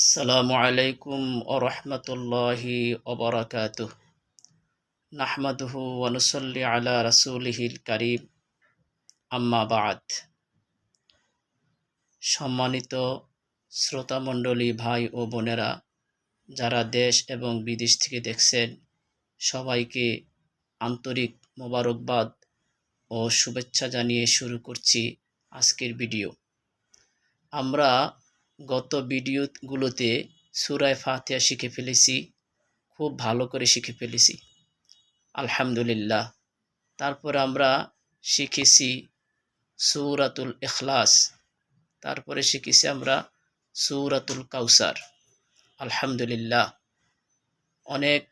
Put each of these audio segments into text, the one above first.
আসসালামু আলাইকুম ওরহমতুল্লাহি ওবরাকাতুহ নাহমাদুহু ওয়ানুসল্লি আলা রাসূলিহিল কারীম। আম্মা বাদ। সম্মানিত শ্রোতামণ্ডলী ভাই ও বোনেরা, যারা দেশ এবং বিদেশ থেকে দেখছেন, সবাইকে আন্তরিক মোবারকবাদ ও শুভেচ্ছা জানিয়ে শুরু করছি আজকের ভিডিও। আমরা গত ভিডিওগুলোতে সুরায় ফাতিহা শিখে ফেলেছি, খুব ভালো করে শিখে ফেলেছি। আলহামদুলিল্লাহ। তারপর আমরা শিখেছি সৌরাতুল এখলাস তারপরে শিখেছি আমরা সৌরাতুল কাউসার। আলহামদুলিল্লাহ। অনেক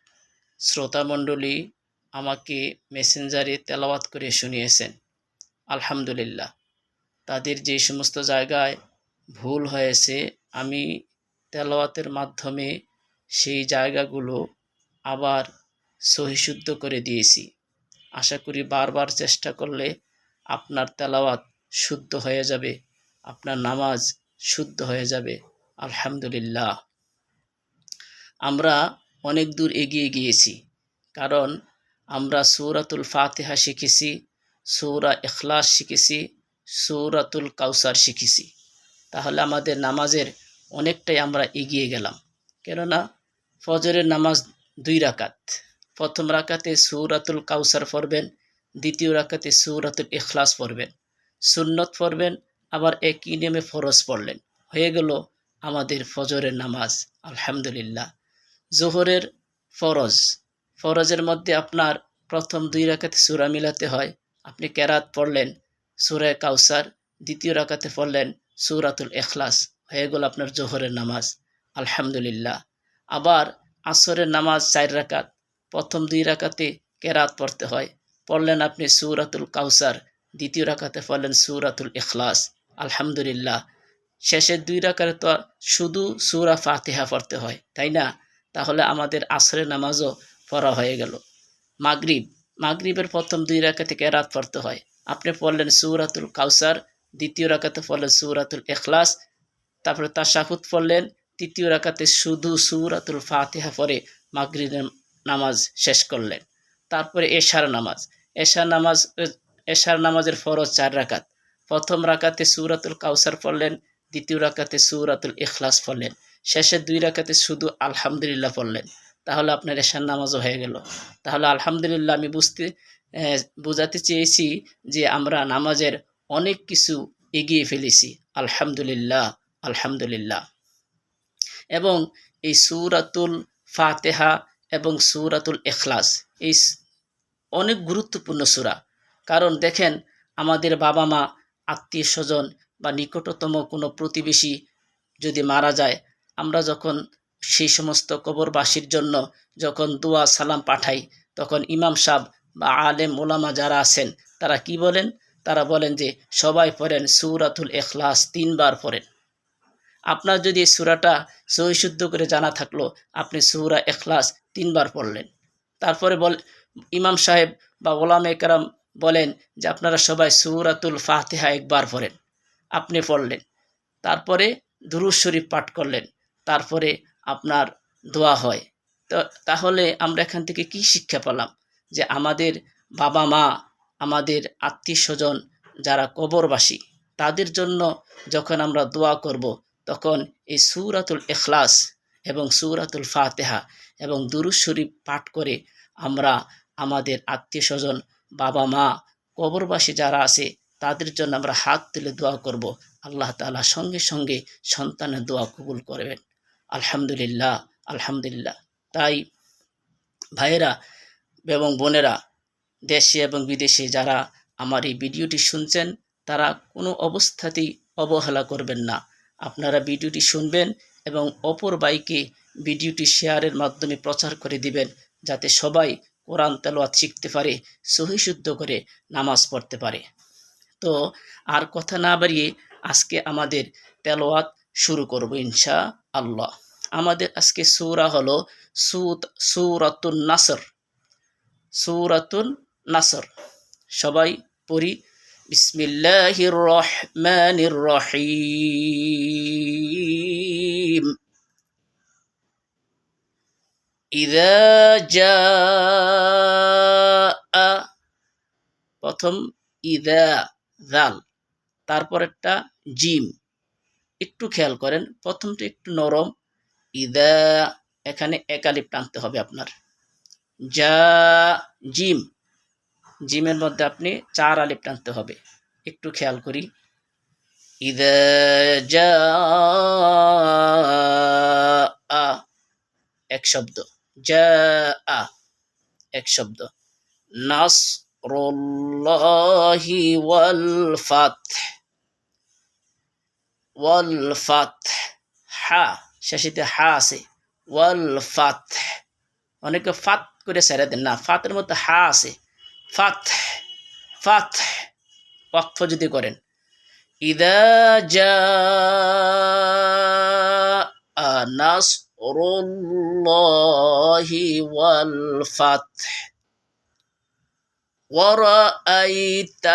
শ্রোতামণ্ডলী আমাকে মেসেঞ্জারে তেলাওয়াত করে শুনিয়েছেন। আলহামদুলিল্লাহ। তাদের যে সমস্ত জায়গায় ভুল হয়েছে, আমি তেলাওয়াতের মাধ্যমে সেই জায়গাগুলো আবার সহিশুদ্ধ করে দিয়েছি। আশা করি বারবার চেষ্টা করলে আপনার তেলাওয়াত শুদ্ধ হয়ে যাবে, আপনার নামাজ শুদ্ধ হয়ে যাবে, আলহামদুলিল্লাহ। আমরা অনেক দূর এগিয়ে গিয়েছি, কারণ আমরা সৌরাতুল ফাতেহা শিখেছি, সৌরা এখলাস শিখেছি, সৌরাতুল কাউসার শিখেছি। তাহলে আমাদের নামাজের অনেকটাই আমরা এগিয়ে গেলাম। কেননা ফজরের নামাজ দুই রাকাত। প্রথম রাকাতে সৌরাতুল কাউসার পড়বেন, দ্বিতীয় রাকাতে সৌরাতুল ইখলাস পড়বেন। সুন্নত পড়বেন, আবার একই নেমে ফরজ পড়লেন। হয়ে গেল আমাদের ফজরের নামাজ, আলহামদুলিল্লাহ। জোহরের ফরজ। ফরজের মধ্যে আপনার প্রথম দুই রাকাতে সুরা মিলাতে হয়। আপনি কেরাত পড়লেন সুরায় কাউসার, দ্বিতীয় রাকাতে পড়লেন সুরাতুল এখলাস হয়ে গেল আপনার জোহরের নামাজ। আলহামদুলিল্লাহ। আবার আসরের নামাজ চার রাকাত। প্রথম দুই রাকাতে কেরাত পড়তে হয়। পড়লেন আপনি সুরাতুল কাউসার। দ্বিতীয় রাকাতে পড়লেন সুরাতুল এখলাস আলহামদুলিল্লাহ। শেষের দুই রাকাতে তো শুধু সুরা ফাতেহা পড়তে হয়, তাই না? তাহলে আমাদের আসরের নামাজও পড়া হয়ে গেল। মাগরিব। মাগরিবের প্রথম দুই রাকাতে কেরাত পড়তে হয়। আপনি পড়লেন সুরাতুল কাউসার। দ্বিতীয় রাকাতে পড়লেন সুরাতুল এখলাস তারপরে তাশাহুদ পড়লেন, তৃতীয় রাকাতে শুধু সুরাতুল ফাতেহা পরে মাগরিবের নামাজ শেষ করলেন। তারপরে এশার নামাজ এশার নামাজ, এশার নামাজের ফরজ চার রাকাত। প্রথম রাকাতে সুরাতুল কাউসার পড়লেন, দ্বিতীয় রাকাতে সুরাতুল ইখলাস পড়লেন শেষের দুই রাকাতে শুধু আলহামদুলিল্লাহ পড়লেন। তাহলে আপনার এশার নামাজও হয়ে গেল। তাহলে আলহামদুলিল্লাহ আমি বুঝতে বোঝাতে চেয়েছি যে আমরা নামাজের অনেক কিছু এগিয়ে ফেলেছি। আলহামদুলিল্লাহ আলহামদুলিল্লাহ। এবং এই সুরাতুল ফাতেহা এবং সুরাতুল এখলাস এই অনেক গুরুত্বপূর্ণ সুরা। কারণ দেখেন, আমাদের বাবা মা আত্মীয় স্বজন বা নিকটতম কোনো প্রতিবেশী যদি মারা যায়, আমরা যখন সেই সমস্ত কবরবাসীর জন্য যখন দোয়া সালাম পাঠাই, তখন ইমাম সাহ বা আলেম ওলামা যারা আছেন, তারা কি বলেন? তারা বলেন যে, সবাই পড়েন সুরাতুল এখলাস তিনবার পড়েন। আপনার যদি সুরাটা সহিশুদ্ধ করে জানা থাকল, আপনি সুরা এখলাস তিনবার পড়লেন। তারপরে বল, ইমাম সাহেব বা ওলাম একরাম বলেন যে, আপনারা সবাই সুরাতুল ফাতেহা একবার পড়েন। আপনি পড়লেন। তারপরে দুরুজ শরীফ পাঠ করলেন। তারপরে আপনার দোয়া হয়। তো তাহলে আমরা এখান থেকে কি শিক্ষা পেলাম? যে আমাদের বাবা মা আমাদের আত্মীয় স্বজন যারা কবরবাসী, তাদের জন্য যখন আমরা দোয়া করব, তখন এই সুরাতুল এখলাস এবং সুরাতুল ফাতেহা এবং দুরুজ শরীফ পাঠ করে আমরা আমাদের আত্মীয় স্বজন বাবা মা, কবরবাসী যারা আছে, তাদের জন্য আমরা হাত তুলে দোয়া করব। আল্লাহ তালা সঙ্গে সঙ্গে সন্তানের দোয়া কবুল করবেন। আলহামদুলিল্লাহ আলহামদুলিল্লাহ। তাই ভাইয়েরা এবং বোনেরা দেশে এবং বিদেশে যারা আমার এই ভিডিওটি শুনছেন, তারা কোনো অবস্থাতেই অবহেলা করবেন না। আপনারা ভিডিওটি শুনবেন এবং অপর বাইকে ভিডিওটি শেয়ারের মাধ্যমে প্রচার করে দিবেন, যাতে সবাই কোরআন তেলোয়াত শিখতে পারে, সহিশুদ্ধ করে নামাজ পড়তে পারে। তো আর কথা না বাড়িয়ে আজকে আমাদের তেলোয়াত শুরু করব ইনশা আল্লাহ আমাদের আজকে সৌরা হলো সুত সুরাতুন নাসর। সৌরাতুন নাসর। সবাই পড়ি, বিসমিল্লাহির রহমানির রহিম। ইদা জাআ, প্রথম ইদা জাল তারপরেরটা জিম। একটু খেয়াল করেন, প্রথমটা একটু নরম। ইদা, এখানে একালিপ টানতে হবে আপনার। যা জিম। জিমের মধ্যে আপনি চার আলিপ টানতে হবে। একটু খেয়াল করি। ইদা আ, এক শব্দ। যা আ, এক শব্দ। নাসরুল্লাহি ওয়াল ফাতহ। ওয়াল হা, শেষেতে হা আছে। ওয়াল ফাতহ। অনেকে ফাত করে ছেড়ে দেন না। ফাতের মধ্যে হা আছে। ফাত ফাত ওয়াকফ যদি করেন ইদা যা নাসরুল্লাহি ওয়াল ফাতহ ورأيت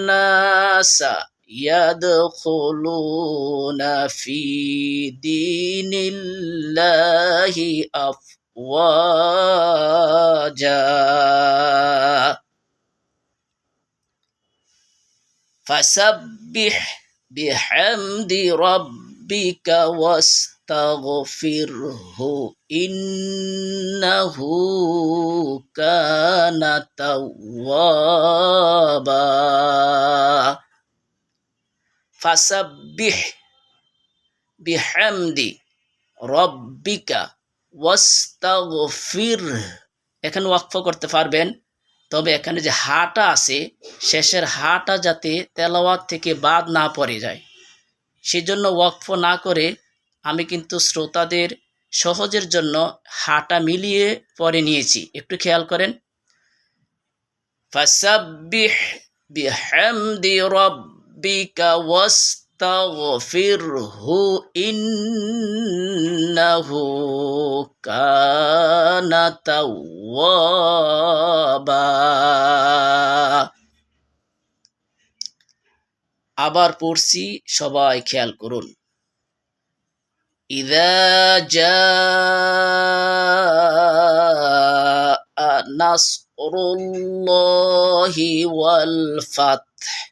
الناس يدخلون في دين الله واجا. فسبح بحمد ربك واستغفره إنه كان توابا. فسبح بحمد ربك ওয়াস্তাগফির, এখানে ওয়াকফ করতে পারবেন। তবে এখানে যে হাটা আছে, শেষের হাটা যাতে তেলাওয়াত থেকে বাদ না পড়ে যায়। সেজন্য ওয়াকফ না করে আমি কিন্তু শ্রোতাদের সহজের জন্য হাটা মিলিয়ে পরে নিয়েছি। একটু খেয়াল করেন। ফাসাব্বিহ বিহামদি রব্বিকা ওয়াস্তাগফিরহু ইন্নাহু কানা তাওয়াবা আবার পড়ছি সবাই খেয়াল করুন إذا جاء نصر الله والفتح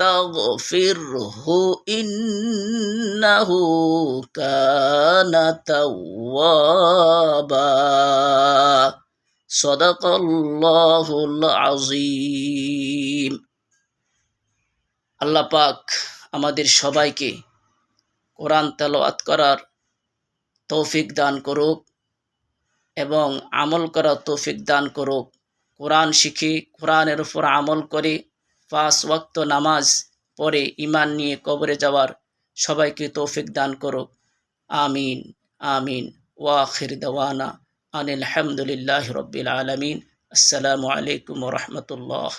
واستغفره إنه كان توابا صدق الله العظيم আল্লাহ পাক আমাদের সবাইকে কোরআন তেলাওয়াত করার তৌফিক দান করুক এবং আমল করার তৌফিক দান করুক কোরআন শিখে কোরআনের উপর আমল করে পাঁচ ওয়াক্ত নামাজ পরে ইমান নিয়ে কবরে যাওয়ার সবাইকে তৌফিক দান করুক। আমিন আমিন। ওয়াখির দওয়ানা আনিল হামদুলিল্লাহ রব্বিল আলমিন। আসসালামু আলাইকুম রহমতুল্লাহ।